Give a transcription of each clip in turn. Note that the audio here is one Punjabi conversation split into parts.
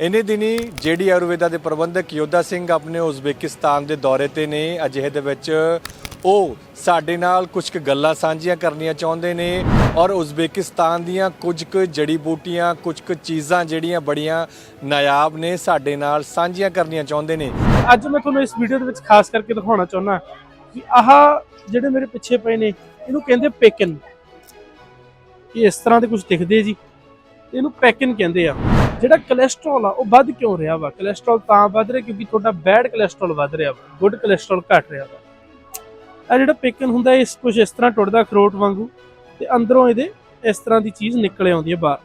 ਇਨੇ ਦਿਨੀ ਜੇਡੀ ਆਯੁਰਵੇਦਾ ਦੇ ਪ੍ਰਬੰਧਕ ਯੋਧਾ ਸਿੰਘ ਆਪਣੇ ਉਜ਼ਬੇਕਿਸਤਾਨ ਦੇ ਦੌਰੇ ਤੇ ਨੇ। ਅਜਿਹੇ ਦੇ ਵਿੱਚ ਉਹ ਸਾਡੇ ਨਾਲ ਕੁਝ ਕੁ ਗੱਲਾਂ ਸਾਂਝੀਆਂ ਕਰਨੀਆਂ ਚਾਹੁੰਦੇ ਨੇ ਔਰ ਉਜ਼ਬੇਕਿਸਤਾਨ ਦੀਆਂ ਕੁਝ ਕੁ ਜੜੀ ਬੂਟੀਆਂ, ਕੁਝ ਕੁ ਚੀਜ਼ਾਂ ਜਿਹੜੀਆਂ ਬੜੀਆਂ ਨਾਯਾਬ ਨੇ, ਸਾਡੇ ਨਾਲ ਸਾਂਝੀਆਂ ਕਰਨੀਆਂ ਚਾਹੁੰਦੇ ਨੇ। ਅੱਜ ਮੈਂ ਤੁਹਾਨੂੰ ਇਸ ਵੀਡੀਓ ਦੇ ਵਿੱਚ ਖਾਸ ਕਰਕੇ ਦਿਖਾਉਣਾ ਚਾਹੁੰਦਾ ਕਿ ਆਹ ਜਿਹੜੇ ਮੇਰੇ ਪਿੱਛੇ ਪਏ ਨੇ, ਇਹਨੂੰ ਕਹਿੰਦੇ ਪੈਕਿਨ। ਇਹ ਇਸ ਤਰ੍ਹਾਂ ਦੇ ਕੁਝ ਦਿਖਦੇ ਜੀ। ਇਹਨੂੰ ਪੈਕਿਨ ਕਹਿੰਦੇ ਆ। ਜਿਹੜਾ ਕੋਲੇਸਟ੍ਰੋਲ ਆ, ਉਹ ਵੱਧ ਕਿਉਂ ਰਿਹਾ ਵਾ? ਕੋਲੇਸਟ੍ਰੋਲ ਤਾਂ ਵੱਧ ਰਿਹਾ ਕਿਉਂਕਿ ਤੁਹਾਡਾ ਬੈਡ ਕੋਲੇਸਟ੍ਰੋਲ ਵੱਧ ਰਿਹਾ ਵਾ ਗੁੱਡ ਕੋਲੇਸਟ੍ਰੋਲ ਘਟ ਰਿਹਾ ਵਾ। ਆ ਜਿਹੜਾ ਪੇਕਨ ਹੁੰਦਾ, ਇਸ ਕੁਝ ਇਸ ਤਰ੍ਹਾਂ ਟੁੱਟਦਾ ਅਖਰੋਟ ਵਾਂਗੂ ਤੇ ਅੰਦਰੋਂ ਇਹਦੇ ਇਸ ਤਰ੍ਹਾਂ ਦੀ ਚੀਜ਼ ਨਿਕਲ ਆਉਂਦੀ ਹੈ ਬਾਹਰ।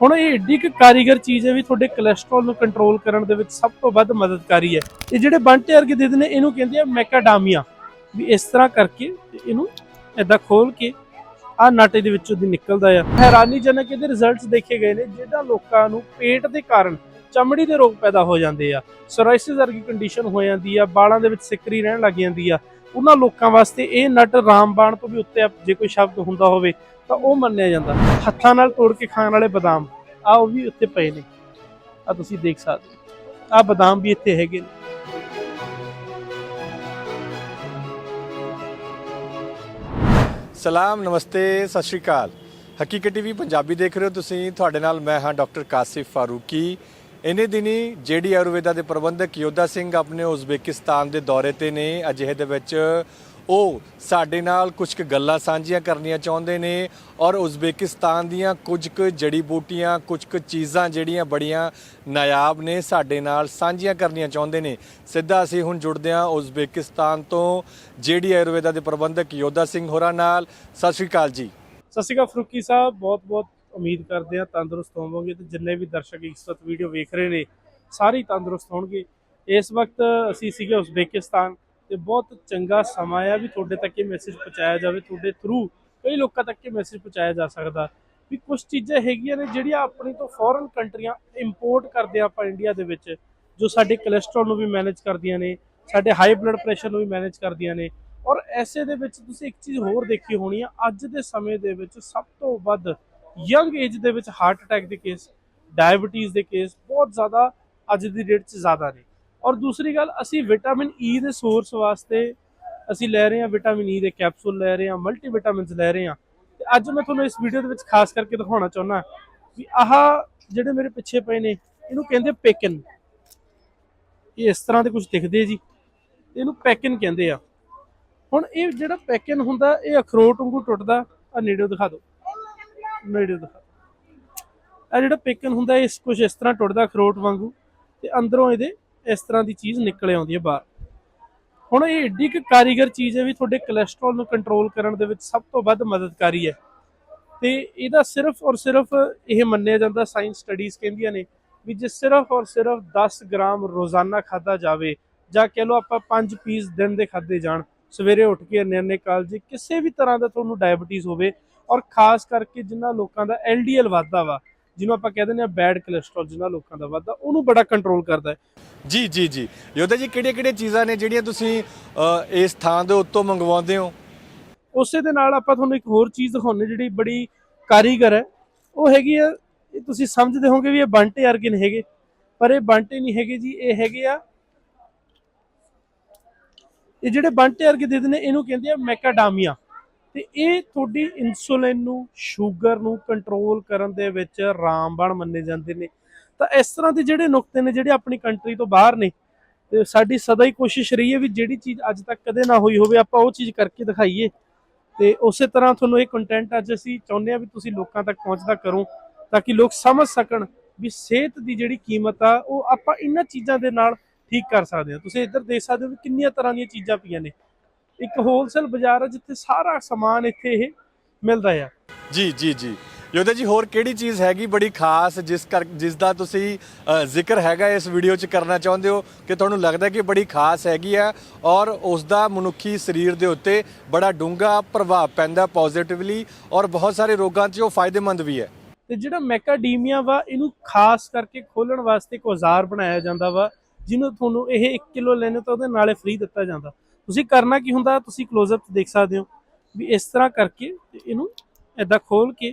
ਹੁਣ ਇਹ ਏਡੀ ਕੁ ਕਾਰੀਗਰ ਚੀਜ਼ ਹੈ ਵੀ ਤੁਹਾਡੇ ਕੋਲੇਸਟ੍ਰੋਲ ਨੂੰ ਕੰਟਰੋਲ ਕਰਨ ਦੇ ਵਿੱਚ ਸਭ ਤੋਂ ਵੱਧ ਮਦਦਕਾਰੀ ਹੈ। ਇਹ ਜਿਹੜੇ ਬੰਟੇ ਵਰਗੇ ਦਿੰਦੇ ਨੇ, ਇਹਨੂੰ ਕਹਿੰਦੇ ਆ ਮੈਕਾਡਾਮੀਆ ਵੀ ਇਸ ਤਰ੍ਹਾਂ ਕਰਕੇ ਇਹਨੂੰ ਏਦਾਂ ਖੋਲ ਕੇ ਆ ਨਾਟੇ ਦੇ ਵਿੱਚੋਂ ਦੀ ਨਿਕਲਦਾ ਆ। ਹੈਰਾਨੀਜਨਕ ਇਹਦੇ ਰਿਜ਼ਲਟਸ ਦੇਖੇ ਗਏ ਨੇ ਜਿਹੜਾ ਲੋਕਾਂ ਨੂੰ ਪੇਟ ਦੇ ਕਾਰਨ ਚਮੜੀ ਦੇ ਰੋਗ ਪੈਦਾ ਹੋ ਜਾਂਦੇ ਆ। ਸੋਰਾਇਸਿਸ ਵਰਗੀ ਕੰਡੀਸ਼ਨ ਹੋ ਜਾਂਦੀ ਆ ਬਾਲਾਂ ਦੇ ਵਿੱਚ ਸਿੱਕਰੀ ਰਹਿਣ ਲੱਗ ਜਾਂਦੀ ਆ। ਉਹਨਾਂ ਲੋਕਾਂ ਵਾਸਤੇ ਇਹ ਨਟ ਰਾਮਬਾਣ ਤੋਂ ਵੀ ਉੱਤੇ ਜੇ ਕੋਈ ਸ਼ਬਦ ਹੁੰਦਾ ਹੋਵੇ, ਤਾਂ ਉਹ ਮੰਨਿਆ ਜਾਂਦਾ। ਹੱਥਾਂ ਨਾਲ ਤੋੜ ਕੇ ਖਾਣ ਵਾਲੇ ਬਦਾਮ, ਆ ਉਹ ਵੀ ਉੱਤੇ ਪਏ ਨੇ। ਆ ਤੁਸੀਂ ਦੇਖ ਸਕਦੇ ਆ ਬਦਾਮ ਵੀ ਇੱਥੇ ਹੈਗੇ ਨੇ। ਸਲਾਮ, ਨਮਸਤੇ, ਸਤਿ ਸ਼੍ਰੀ ਅਕਾਲ। ਹਕੀਕਤ ਟੀਵੀ ਪੰਜਾਬੀ ਦੇਖ ਰਹੇ ਹੋ ਤੁਸੀਂ। ਤੁਹਾਡੇ ਨਾਲ ਮੈਂ ਹਾਂ ਡਾਕਟਰ ਕਾਸਿਫ ਫਾਰੂਕੀ। ਇਨੇ ਦਿਨੀ ਜੇਡੀ ਆਯੁਰਵੇਦਾ ਦੇ ਪ੍ਰਬੰਧਕ ਯੋਧਾ ਸਿੰਘ ਆਪਣੇ ਉਜ਼ਬੇਕਿਸਤਾਨ ਦੇ ਦੌਰੇ ਤੇ ਨੇ। ਅਜਿਹੇ ਦੇ ਵਿੱਚ ਉਹ ਸਾਡੇ ਨਾਲ ਕੁਝ ਕੁ ਗੱਲਾਂ ਸਾਂਝੀਆਂ ਕਰਨੀਆਂ ਚਾਹੁੰਦੇ ਨੇ ਔਰ ਉਜ਼ਬੇਕਿਸਤਾਨ ਦੀਆਂ ਕੁਝ ਕੁ ਜੜੀ ਬੂਟੀਆਂ, ਕੁਝ ਕੁ ਚੀਜ਼ਾਂ ਜਿਹੜੀਆਂ ਬੜੀਆਂ ਨਾਯਾਬ ਨੇ ਸਾਡੇ ਨਾਲ ਸਾਂਝੀਆਂ ਕਰਨੀਆਂ ਚਾਹੁੰਦੇ ਨੇ। ਸਿੱਧਾ ਅਸੀਂ ਹੁਣ ਜੁੜਦੇ ਹਾਂ ਉਜ਼ਬੇਕਿਸਤਾਨ ਤੋਂ। ਜੇਡੀ ਆਯੁਰਵੇਦਾ ਦੇ ਪ੍ਰਬੰਧਕ ਯੋਧਾ ਸਿੰਘ ਹੋਰਾਂ ਨਾਲ। ਸਤਿ ਸ਼੍ਰੀ ਅਕਾਲ ਜੀ। ਸਤਿ ਸ਼੍ਰੀ ਅਕਾਲ ਫਰੂਕੀ ਸਾਹਿਬ ਬਹੁਤ ਬਹੁਤ ਉਮੀਦ ਕਰਦੇ ਹਾਂ ਤੰਦਰੁਸਤ ਹੋਵੋਗੇ ਤੇ ਜਿੰਨੇ ਵੀ ਦਰਸ਼ਕ ਇਸ ਵਕਤ ਵੀਡੀਓ ਵੇਖ ਰਹੇ ਨੇ, ਸਾਰੇ ਤੰਦਰੁਸਤ ਹੋਣਗੇ। ਇਸ ਵਕਤ ਅਸੀਂ ਸੀਗੇ ਉਜ਼ਬੇਕਿਸਤਾਨ। ਤੇ ਬਹੁਤ ਚੰਗਾ ਸਮਾਂ ਆ ਵੀ ਤੁਹਾਡੇ ਤੱਕ ਇਹ ਮੈਸੇਜ ਪਹੁੰਚਾਇਆ ਜਾਵੇ, ਤੁਹਾਡੇ ਥਰੂ ਕਈ ਲੋਕਾਂ ਤੱਕ ਇਹ ਮੈਸੇਜ ਪਹੁੰਚਾਇਆ ਜਾ ਸਕਦਾ। ਵੀ ਕੁਝ ਚੀਜ਼ਾਂ ਹੈਗੀਆਂ ਨੇ ਜਿਹੜੀਆਂ ਆਪਣੀ ਤੋਂ ਫੋਰਨ ਕੰਟਰੀਆਂ ਇੰਪੋਰਟ ਕਰਦੇ ਆ ਆਪਾਂ ਇੰਡੀਆ ਦੇ ਵਿੱਚ, ਜੋ ਸਾਡੇ ਕੋਲੇਸਟ੍ਰੋਲ ਨੂੰ ਵੀ ਮੈਨੇਜ ਕਰਦੀਆਂ ਨੇ, ਸਾਡੇ ਹਾਈ ਬਲੱਡ ਪ੍ਰੈਸ਼ਰ ਨੂੰ ਵੀ ਮੈਨੇਜ ਕਰਦੀਆਂ ਨੇ। ਔਰ ਐਸੇ ਦੇ ਵਿੱਚ ਤੁਸੀਂ ਇੱਕ ਚੀਜ਼ ਹੋਰ ਦੇਖੀ ਹੋਣੀ ਆ, ਅੱਜ ਦੇ ਸਮੇਂ ਦੇ ਵਿੱਚ ਸਭ ਤੋਂ ਵੱਧ ਯੰਗ ਏਜ ਦੇ ਵਿੱਚ ਹਾਰਟ ਅਟੈਕ ਦੇ ਕੇਸ ਡਾਇਬੀਟੀਜ਼ ਦੇ ਕੇਸ ਬਹੁਤ ਜ਼ਿਆਦਾ ਅੱਜ ਦੀ ਡੇਟ 'ਚ ਜ਼ਿਆਦਾ ਨੇ। ਔਰ ਦੂਸਰੀ ਗੱਲ, ਅਸੀਂ ਵਿਟਾਮਿਨ ਈ e ਦੇ ਸੋਰਸ ਵਾਸਤੇ ਅਸੀਂ ਲੈ ਰਹੇ ਹਾਂ ਵਿਟਾਮਿਨ ਈ e ਦੇ ਕੈਪਸੂਲ ਲੈ ਰਹੇ ਹਾਂ ਮਲਟੀ ਵਿਟਾਮਿਨਸ ਲੈ ਰਹੇ ਹਾਂ। ਤੇ ਅੱਜ ਮੈਂ ਤੁਹਾਨੂੰ ਇਸ ਵੀਡੀਓ ਦੇ ਵਿੱਚ ਖਾਸ ਕਰਕੇ ਦਿਖਾਉਣਾ ਚਾਹੁੰਦਾ ਵੀ ਆਹ ਜਿਹੜੇ ਮੇਰੇ ਪਿੱਛੇ ਪਏ ਨੇ, ਇਹਨੂੰ ਕਹਿੰਦੇ ਪੈਕਨ ਇਹ ਇਸ ਤਰ੍ਹਾਂ ਦੇ ਕੁਝ ਦਿਖਦੇ ਜੀ। ਇਹਨੂੰ ਪੈਕਿਨ ਕਹਿੰਦੇ ਆ। ਹੁਣ ਇਹ ਜਿਹੜਾ ਪੈਕਿਨ ਹੁੰਦਾ, ਇਹ ਅਖਰੋਟ ਵਾਂਗੂ ਟੁੱਟਦਾ। ਆ ਨੇੜਿਓ ਦਿਖਾ ਦਿਓ। ਨੇੜਿਓ ਦਿਖਾ ਆ ਜਿਹੜਾ ਪੈਕਨ ਹੁੰਦਾ ਇਸ ਕੁਝ ਇਸ ਤਰ੍ਹਾਂ ਟੁੱਟਦਾ ਅਖਰੋਟ ਵਾਂਗੂ ਤੇ ਅੰਦਰੋਂ ਇਹਦੇ ਇਸ ਤਰ੍ਹਾਂ ਦੀ ਚੀਜ਼ ਨਿਕਲ ਆਉਂਦੀ ਹੈ ਬਾਹਰ। ਹੁਣ ਇਹ ਏਡੀ ਕੁ ਕਾਰੀਗਰ ਚੀਜ਼ ਹੈ ਵੀ ਤੁਹਾਡੇ ਕੋਲੇਸਟ੍ਰੋਲ ਨੂੰ ਕੰਟਰੋਲ ਕਰਨ ਦੇ ਵਿੱਚ ਸਭ ਤੋਂ ਵੱਧ ਮਦਦਕਾਰੀ ਹੈ। ਤੇ ਇਹਦਾ ਸਿਰਫ ਔਰ ਸਿਰਫ ਇਹ ਮੰਨਿਆ ਜਾਂਦਾ ਸਾਇੰਸ ਸਟੱਡੀਜ਼ ਕਹਿੰਦੀਆਂ ਨੇ ਵੀ ਜੇ ਸਿਰਫ ਔਰ ਸਿਰਫ 10 ਗ੍ਰਾਮ ਰੋਜ਼ਾਨਾ ਖਾਦਾ ਜਾਵੇ ਜਾਂ ਕਹਿ ਲਓ ਆਪਾਂ 5 ਪੀਸ ਦਿਨ ਦੇ ਖਾਦੇ ਜਾਣ, ਸਵੇਰੇ ਉੱਠ ਕੇ ਨਿਰਣੇ ਕਾਲਜੀ ਕਿਸੇ ਵੀ ਤਰ੍ਹਾਂ ਦਾ ਤੁਹਾਨੂੰ ਡਾਇਬੀਟੀਜ਼ ਹੋਵੇ ਔਰ ਖਾਸ ਕਰਕੇ ਜਿਨ੍ਹਾਂ ਲੋਕਾਂ ਦਾ LDL ਵਾਧਾ ਵਾ ਜਿਹਨੂੰ ਆਪਾਂ ਕਹਿੰਦੇ ਨੇ ਬੈਡ ਕੋਲੇਸਟ੍ਰੋਲ ਜਿਨ੍ਹਾਂ ਲੋਕਾਂ ਦਾ ਵੱਧਦਾ ਉਹਨੂੰ ਬੜਾ ਕੰਟਰੋਲ ਕਰਦਾ ਹੈ। ਜੀ ਜੀ ਜੀ। ਯੋਧਾ ਜੀ ਕਿਹੜੀਆਂ ਕਿਹੜੀਆਂ ਚੀਜ਼ਾਂ ਨੇ ਜਿਹੜੀਆਂ ਤੁਸੀਂ ਅ, ਇਸ ਥਾਂ ਦੇ ਉੱਤੋਂ ਮੰਗਵਾਉਂਦੇ ਹੋ? ਉਸੇ ਦੇ ਨਾਲ ਆਪਾਂ ਤੁਹਾਨੂੰ ਇੱਕ ਹੋਰ ਚੀਜ਼ ਦਿਖਾਉਣੀ ਜਿਹੜੀ ਬੜੀ ਕਾਰੀਗਰ ਹੈ। ਉਹ ਹੈਗੀ ਆ ਇਹ ਤੁਸੀਂ ਸਮਝਦੇ ਹੋਵੋਗੇ ਵੀ ਇਹ ਬੰਟੇ ਵਰਗੇ ਨਹੀਂ ਹੈਗੇ। ਪਰ ਇਹ ਬੰਟੇ ਨਹੀਂ ਹੈਗੇ ਜੀ ਇਹ ਹੈਗੇ ਆ ਇਹ ਜਿਹੜੇ ਬੰਟੇ ਵਰਗੇ ਦਿੰਦੇ ਨੇ ਇਹਨੂੰ ਕਹਿੰਦੇ ਆ ਮੈਕਾਡਾਮੀਆ। ਤੇ ਇਹ ਤੁਹਾਡੀ ਇਨਸੂਲਿਨ ਨੂੰ ਸ਼ੂਗਰ ਨੂੰ ਕੰਟਰੋਲ ਕਰਨ ਦੇ ਵਿੱਚ ਰਾਮਬਾਣ ਮੰਨੇ ਜਾਂਦੇ ਨੇ। ਤਾਂ ਇਸ ਤਰ੍ਹਾਂ ਦੇ ਜਿਹੜੇ ਨੁਕਤੇ ਨੇ, ਜਿਹੜੇ ਆਪਣੀ ਕੰਟਰੀ ਤੋਂ ਬਾਹਰ ਨੇ, ਤੇ ਸਾਡੀ ਸਦਾ ਹੀ ਕੋਸ਼ਿਸ਼ ਰਹੀ ਹੈ ਵੀ ਜਿਹੜੀ ਚੀਜ਼ ਅੱਜ ਤੱਕ ਕਦੇ ਨਾ ਹੋਈ ਹੋਵੇ, ਆਪਾਂ ਉਹ ਚੀਜ਼ ਕਰਕੇ ਦਿਖਾਈਏ। ਤੇ ਉਸੇ ਤਰ੍ਹਾਂ ਤੁਹਾਨੂੰ ਇਹ ਕੰਟੈਂਟ ਅੱਜ ਅਸੀਂ ਚਾਹੁੰਦੇ ਆ ਵੀ ਤੁਸੀਂ ਲੋਕਾਂ ਤੱਕ ਪਹੁੰਚਦਾ ਕਰੋ, ਤਾਂ ਕਿ ਲੋਕ ਸਮਝ ਸਕਣ ਵੀ ਸਿਹਤ ਦੀ ਜਿਹੜੀ ਕੀਮਤ ਆ, ਉਹ ਆਪਾਂ ਇਹਨਾਂ ਚੀਜ਼ਾਂ ਦੇ ਨਾਲ ਠੀਕ ਕਰ ਸਕਦੇ ਹਾਂ। ਤੁਸੀਂ ਇੱਧਰ ਦੇਖ ਸਕਦੇ ਹੋ ਵੀ ਕਿੰਨੀਆਂ ਤਰ੍ਹਾਂ ਦੀਆਂ ਚੀਜ਼ਾਂ ਪਈਆਂ ਨੇ। ਇੱਕ ਹੋਲਸੇਲ ਬਾਜ਼ਾਰ ਹੈ ਜਿੱਥੇ ਸਾਰਾ ਸਮਾਨ ਇੱਥੇ ਇਹ ਮਿਲਦਾ ਆ ਜੀ ਜੀ ਜੀ। ਯੋਧਾ ਜੀ ਹੋਰ ਕਿਹੜੀ ਚੀਜ਼ ਹੈਗੀ ਬੜੀ ਖਾਸ ਜਿਸ ਕਰ ਜਿਸ ਦਾ ਤੁਸੀਂ ਜ਼ਿਕਰ ਹੈਗਾ ਇਸ ਵੀਡੀਓ 'ਚ ਕਰਨਾ ਚਾਹੁੰਦੇ ਹੋ ਕਿ ਤੁਹਾਨੂੰ ਲੱਗਦਾ ਕਿ ਬੜੀ ਖਾਸ ਹੈਗੀ ਆ ਔਰ ਉਸ ਦਾ ਮਨੁੱਖੀ ਸਰੀਰ ਦੇ ਉੱਤੇ ਬੜਾ ਡੂੰਘਾ ਪ੍ਰਭਾਵ ਪੈਂਦਾ ਪੋਜ਼ਿਟਿਵਲੀ ਔਰ ਬਹੁਤ ਸਾਰੇ ਰੋਗਾਂ 'ਚ ਉਹ ਫਾਇਦੇਮੰਦ ਵੀ ਹੈ। ਤੇ ਜਿਹੜਾ ਮੈਕਾਡੀਮੀਆ ਵਾ ਇਹਨੂੰ ਖਾਸ ਕਰਕੇ ਖੋਲਣ ਵਾਸਤੇ ਇੱਕ ਔਜ਼ਾਰ ਬਣਾਇਆ ਜਾਂਦਾ ਵਾ ਜਿਹਨੂੰ ਤੁਹਾਨੂੰ ਇਹ 1 ਕਿਲੋ ਲੈਣੇ ਤਾਂ ਉਹਦੇ ਨਾਲੇ ਫ੍ਰੀ ਦਿੱਤਾ ਜਾਂਦਾ। ਤੁਸੀਂ ਕਰਨਾ ਕੀ ਹੁੰਦਾ, ਤੁਸੀਂ ক্লোਜ਼-ਅਪ ਦੇਖ ਸਕਦੇ ਹੋ ਵੀ ਇਸ ਤਰ੍ਹਾਂ ਕਰਕੇ ਇਹਨੂੰ ਐਦਾਂ ਖੋਲ ਕੇ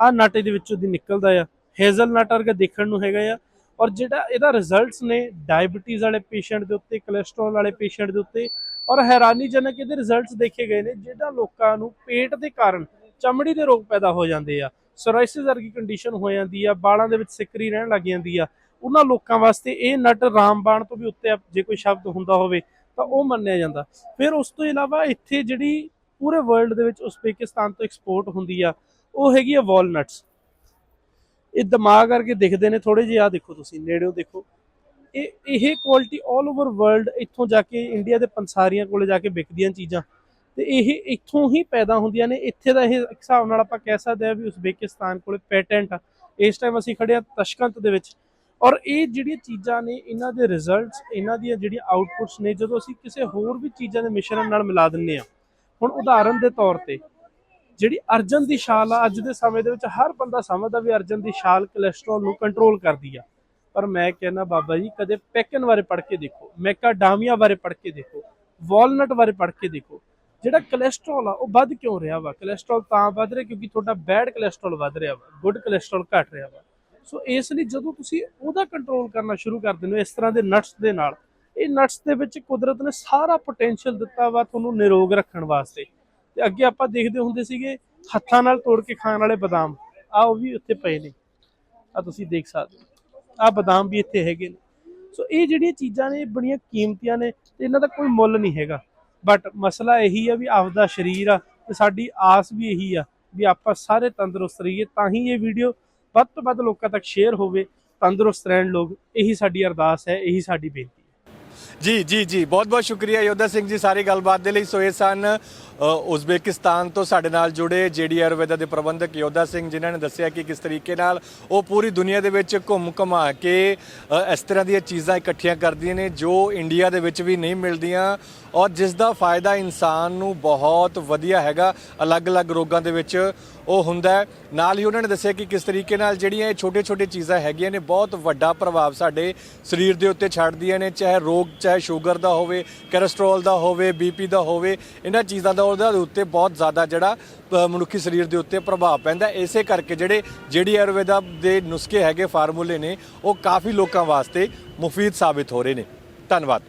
ਆਹ ਨਾਟੇ ਇਹਦੇ ਵਿੱਚੋਂ ਦੀ ਨਿਕਲਦਾ ਆ। ਹੇਜ਼ਲ ਨਟ ਵਰਗਾ ਦੇਖਣ ਨੂੰ ਹੈਗਾ ਆ ਔਰ ਜਿਹੜਾ ਇਹਦਾ ਰਿਜ਼ਲਟਸ ਨੇ ਡਾਇਬੀਟੀਜ਼ ਵਾਲੇ ਪੇਸ਼ੈਂਟ ਦੇ ਉੱਤੇ ਕੋਲੇਸਟ੍ਰੋਲ ਵਾਲੇ ਪੇਸ਼ੈਂਟ ਦੇ ਉੱਤੇ ਔਰ ਹੈਰਾਨੀਜਨਕ ਇਹਦੇ ਰਿਜ਼ਲਟਸ ਦੇਖੇ ਗਏ ਨੇ ਜਿਹੜਾ ਲੋਕਾਂ ਨੂੰ ਪੇਟ ਦੇ ਕਾਰਨ ਚਮੜੀ ਦੇ ਰੋਗ ਪੈਦਾ ਹੋ ਜਾਂਦੇ ਆ। ਸੋਰਾਇਸਿਸ ਵਰਗੀ ਕੰਡੀਸ਼ਨ ਹੋ ਜਾਂਦੀ ਆ ਬਾਲਾਂ ਦੇ ਵਿੱਚ ਸਿੱਕਰੀ ਰਹਿਣ ਲੱਗ ਜਾਂਦੀ ਆ। ਉਹਨਾਂ ਲੋਕਾਂ ਵਾਸਤੇ ਇਹ ਨਟ ਰਾਮਬਾਣ ਤੋਂ ਵੀ ਉੱਤੇ ਜੇ ਕੋਈ ਸ਼ਬਦ ਹੁੰਦਾ ਹੋਵੇ ਤਾਂ ਉਹ ਮੰਨਿਆ ਜਾਂਦਾ। ਫਿਰ ਉਸ ਤੋਂ ਇਲਾਵਾ ਇੱਥੇ ਜਿਹੜੀ ਪੂਰੇ ਵਰਲਡ ਦੇ ਵਿੱਚ ਉਜ਼ਬੇਕਿਸਤਾਨ ਤੋਂ ਐਕਸਪੋਰਟ ਹੁੰਦੀ ਆ, ਉਹ ਹੈਗੀ ਆ ਵਾਲਨਟਸ ਇਹ ਦਿਮਾਗ ਕਰਕੇ ਦਿਖਦੇ ਨੇ ਥੋੜੇ ਜਿਹਾ ਆ ਦੇਖੋ ਤੁਸੀਂ, ਨੇੜਿਓਂ ਦੇਖੋ। ਇਹ ਇਹ ਕੁਆਲਿਟੀ 올 ਓਵਰ ਵਰਲਡ ਇੱਥੋਂ ਜਾ ਕੇ ਇੰਡੀਆ ਦੇ ਪੰਸਾਰੀਆਂ ਕੋਲੇ ਜਾ ਕੇ ਵਿਕਦੀਆਂ ਚੀਜ਼ਾਂ। ਤੇ ਇਹ ਇੱਥੋਂ ਹੀ ਪੈਦਾ ਹੁੰਦੀਆਂ ਨੇ। ਇੱਥੇ ਦਾ ਇਹ ਹਿਸਾਬ ਨਾਲ ਆਪਾਂ ਕਹਿ ਸਕਦੇ ਆ ਵੀ ਉਜ਼ਬੇਕਿਸਤਾਨ ਕੋਲੇ ਪੈਟੈਂਟ ਆ। ਇਸ ਟਾਈਮ ਅਸੀਂ ਖੜੇ ਆ ਤਸ਼ਕੰਤ ਦੇ ਵਿੱਚ। ਔਰ ਇਹ ਜਿਹੜੀਆਂ ਚੀਜ਼ਾਂ ਨੇ, ਇਹਨਾਂ ਦੇ ਰਿਜ਼ਲਟਸ ਇਹਨਾਂ ਦੀਆਂ ਜਿਹੜੀਆਂ ਆਊਟਪੁਟਸ ਨੇ, ਜਦੋਂ ਅਸੀਂ ਕਿਸੇ ਹੋਰ ਵੀ ਚੀਜ਼ਾਂ ਦੇ ਮਿਸ਼ਰਣ ਨਾਲ ਮਿਲਾ ਦਿੰਨੇ ਆ ਹੁਣ ਉਦਾਹਰਨ ਦੇ ਤੌਰ ਤੇ, ਜਿਹੜੀ ਅਰਜਨ ਦੀ ਛਾਲ ਆ, ਅੱਜ ਦੇ ਸਮੇਂ ਦੇ ਵਿੱਚ ਹਰ ਬੰਦਾ ਸਮਝਦਾ ਵੀ ਅਰਜਨ ਦੀ ਛਾਲ ਕੋਲੇਸਟ੍ਰੋਲ ਨੂੰ ਕੰਟਰੋਲ ਕਰਦੀ ਆ। ਪਰ ਮੈਂ ਕਹਿੰਦਾ, ਬਾਬਾ ਜੀ, ਕਦੇ ਪੈਕਨ ਬਾਰੇ ਪੜ੍ਹ ਕੇ ਦੇਖੋ, ਮੈਕਾਡਾਮੀਆ ਬਾਰੇ ਪੜ੍ਹ ਕੇ ਦੇਖੋ, ਵਾਲਨਟ ਬਾਰੇ ਪੜ੍ਹ ਕੇ ਦੇਖੋ, ਜਿਹੜਾ ਕੋਲੇਸਟ੍ਰੋਲ ਆ, ਉਹ ਵੱਧ ਕਿਉਂ ਰਿਹਾ ਵਾ? ਕੋਲੇਸਟ੍ਰੋਲ ਤਾਂ ਵੱਧ ਰਿਹਾ ਕਿਉਂਕਿ ਤੁਹਾਡਾ ਬੈਡ ਕੋਲੇਸਟ੍ਰੋਲ ਵੱਧ ਰਿਹਾ ਵਾ ਗੁੱਡ ਕੋਲੇਸਟ੍ਰੋਲ ਘਟ ਰਿਹਾ ਵਾ। ਸੋ ਇਸ ਲਈ ਜਦੋਂ ਤੁਸੀਂ ਉਹਦਾ ਕੰਟਰੋਲ ਕਰਨਾ ਸ਼ੁਰੂ ਕਰ ਦਿੰਦੇ ਹੋ, ਇਸ ਤਰ੍ਹਾਂ ਦੇ ਨਟਸ ਦੇ ਨਾਲ, ਇਹ ਨਟਸ ਦੇ ਵਿੱਚ ਕੁਦਰਤ ਨੇ ਸਾਰਾ ਪੋਟੈਂਸ਼ੀਅਲ ਦਿੱਤਾ ਵਾ ਤੁਹਾਨੂੰ ਨਿਰੋਗ ਰੱਖਣ ਵਾਸਤੇ। ਤੇ ਅੱਗੇ ਆਪਾਂ ਦੇਖਦੇ ਹੁੰਦੇ ਸੀਗੇ, ਹੱਥਾਂ ਨਾਲ ਤੋੜ ਕੇ ਖਾਣ ਵਾਲੇ ਬਦਾਮ। ਆ ਉਹ ਵੀ ਉੱਥੇ ਪਏ ਨੇ। ਆ ਤੁਸੀਂ ਦੇਖ ਸਕਦੇ ਹੋ। ਆ ਬਦਾਮ ਵੀ ਇੱਥੇ ਹੈਗੇ ਨੇ। ਸੋ ਇਹ ਜਿਹੜੀਆਂ ਚੀਜ਼ਾਂ ਨੇ ਬੜੀਆਂ ਕੀਮਤੀਆਂ ਨੇ ਤੇ ਇਹਨਾਂ ਦਾ ਕੋਈ ਮੁੱਲ ਨਹੀਂ ਹੈਗਾ। ਬਟ ਮਸਲਾ ਇਹੀ ਆ ਵੀ ਆਪਦਾ ਸਰੀਰ ਆ ਤੇ ਸਾਡੀ ਆਸ ਵੀ ਇਹੀ ਆ ਵੀ ਆਪਾਂ ਸਾਰੇ ਤੰਦਰੁਸਤ ਰਹੀਏ ਤਾਂ ਹੀ ਇਹ ਵੀਡੀਓ ਵੱਧ ਤੋਂ ਵੱਧ ਲੋਕਾਂ ਤੱਕ ਸ਼ੇਅਰ ਹੋਵੇ, ਤੰਦਰੁਸਤ ਰਹਿਣ ਲੋਕ, ਇਹੀ ਸਾਡੀ ਅਰਦਾਸ ਹੈ, ਇਹੀ ਸਾਡੀ ਬੇਨਤੀ ਜੀ ਜੀ ਜੀ, ਬਹੁਤ ਬਹੁਤ ਸ਼ੁਕਰੀਆ ਯੋਧਾ ਸਿੰਘ ਜੀ ਸਾਰੀ ਗੱਲਬਾਤ ਦੇ ਲਈ। ਸੋ ਇਹ ਸਨ ਉਜ਼ਬੇਕਿਸਤਾਨ ਤੋਂ ਸਾਡੇ ਨਾਲ ਜੁੜੇ ਜੇਡੀ ਆਯੁਰਵੇਦਾ ਦੇ ਪ੍ਰਬੰਧਕ ਯੋਧਾ ਸਿੰਘ, ਜਿਨ੍ਹਾਂ ਨੇ ਦੱਸਿਆ ਕਿ ਕਿਸ ਤਰੀਕੇ ਨਾਲ ਉਹ ਪੂਰੀ ਦੁਨੀਆ ਦੇ ਵਿੱਚ ਘੁੰਮ ਘੁਮਾ ਕੇ ਇਸ ਤਰ੍ਹਾਂ ਦੀਆਂ ਚੀਜ਼ਾਂ ਇਕੱਠੀਆਂ ਕਰਦੀਆਂ ਨੇ, ਜੋ ਇੰਡੀਆ ਦੇ ਵਿੱਚ ਵੀ ਨਹੀਂ ਮਿਲਦੀਆਂ। ਔਰ ਜਿਸ ਦਾ ਫਾਇਦਾ ਇਨਸਾਨ ਨੂੰ ਬਹੁਤ ਵਧੀਆ ਹੈਗਾ, ਅਲੱਗ-ਅਲੱਗ ਰੋਗਾਂ ਦੇ ਵਿੱਚ ਉਹ ਹੁੰਦਾ ਹੈ। ਨਾਲ ਹੀ ਉਹਨਾਂ ਨੇ ਦੱਸਿਆ ਕਿ ਕਿਸ ਤਰੀਕੇ ਨਾਲ ਜਿਹੜੀਆਂ ਇਹ ਛੋਟੇ-ਛੋਟੇ ਚੀਜ਼ਾਂ ਹੈਗੀਆਂ ਨੇ, ਬਹੁਤ ਵੱਡਾ ਪ੍ਰਭਾਵ ਸਾਡੇ ਸਰੀਰ ਦੇ ਉੱਤੇ ਛੱਡਦੀਆਂ ਨੇ, ਚਾਹੇ ਰੋਗ, ਚਾਹੇ ਸ਼ੂਗਰ ਦਾ ਹੋਵੇ ਕੋਲੇਸਟ੍ਰੋਲ ਦਾ ਹੋਵੇ ਬੀਪੀ ਦਾ ਹੋਵੇ, ਇਹਨਾਂ ਚੀਜ਼ਾਂ ਦਾ ਉਹਦੇ ਉੱਤੇ ਬਹੁਤ ਜ਼ਿਆਦਾ ਜਿਹੜਾ ਮਨੁੱਖੀ ਸਰੀਰ ਦੇ ਉੱਤੇ ਪ੍ਰਭਾਵ ਪੈਂਦਾ ਇਸੇ ਕਰਕੇ ਜਿਹੜੇ ਜਿਹੜੀ ਆਯੁਰਵੇਦਾ ਦੇ ਨੁਸਖੇ ਹੈਗੇ ਫਾਰਮੂਲੇ ਨੇ, ਉਹ ਕਾਫੀ ਲੋਕਾਂ ਵਾਸਤੇ ਮੁਫੀਦ ਸਾਬਿਤ ਹੋ ਰਹੇ ਨੇ। ਧੰਨਵਾਦ।